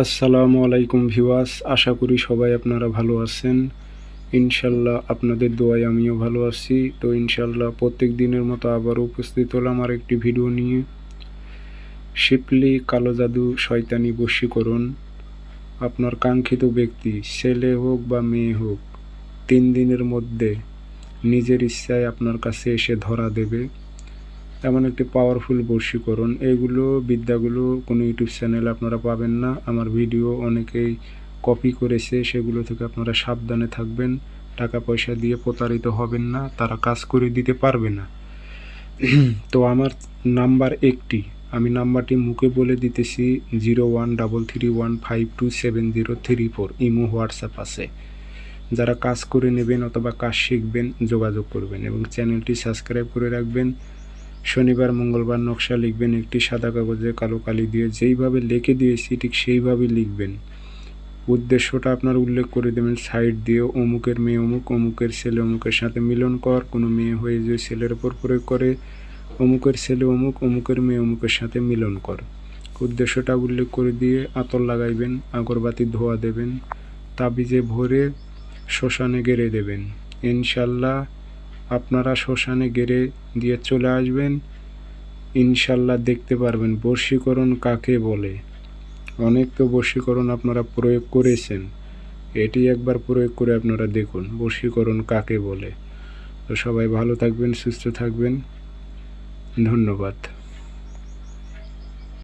আসসালামু আলাইকুম ভিওয়াস আশা করি সবাই আপনারা ভালো আছেন। ইনশাল্লাহ আপনাদের দোয়ায় আমিও ভালো আছি। তো ইনশাল্লাহ প্রত্যেক দিনের মতো আবার উপস্থিত হলাম আর একটি ভিডিও নিয়ে। শিপলি কালো জাদু শয়তানি বশীকরণ। আপনার কাঙ্ক্ষিত ব্যক্তি, ছেলে হোক বা মেয়ে হোক, তিন দিনের মধ্যে নিজের ইচ্ছায় আপনার কাছে এসে ধরা দেবে। এমন একটি পাওয়ারফুল বশীকরণ এইগুলো বিদ্যাগুলো কোনো ইউটিউব চ্যানেলে আপনারা পাবেন না। আমার ভিডিও অনেকেই কপি করেছে, সেগুলো থেকে আপনারা সাবধানে থাকবেন। টাকা পয়সা দিয়ে প্রতারিত হবেন না, তারা কাজ করে দিতে পারবে না। তো আমার নাম্বার একটি। আমি নাম্বারটি মুখে বলে দিতেছি zero one double three one five two seven zero three four imo, WhatsApp আছে। যারা কাজ করে নেবেন অথবা কাজ শিখবেন, যোগাযোগ করবেন এবং চ্যানেলটি সাবস্ক্রাইব করে রাখবেন। শনিবার, মঙ্গলবার নকশা লিখবেন একটি সাদা কাগজে কালো কালি দিয়ে, যেইভাবে লিখে দিয়েছি ঠিক সেইভাবে লিখবেন। উদ্দেশ্যটা আপনার উল্লেখ করে দেবেন, সাইড দিয়ে অমুকের মেয়ে অমুক, অমুকের ছেলে অমুকের সাথে মিলন কর, কোনো মেয়ে হয়ে যে ছেলের ওপর প্রয়োগ করে, অমুকের ছেলে অমুক, অমুকের মেয়ে অমুকের সাথে মিলন কর। উদ্দেশ্যটা উল্লেখ করে দিয়ে আতর লাগাইবেন, আগরবাতি ধোয়া দেবেন, তাবিজে ভরে শ্মশানে গেড়ে দেবেন। ইনশাল্লাহ আপনারা শ্মশানে গেড়ে দিয়ে চলে আসবেন। ইনশাল্লাহ দেখতে পারবেন বশীকরণ কাকে বলে। অনেক তো বশীকরণ আপনারা প্রয়োগ করেছেন। এটি একবার প্রয়োগ করে আপনারা দেখুন বশীকরণ কাকে বলে। তো সবাই ভালো থাকবেন, সুস্থ থাকবেন। ধন্যবাদ।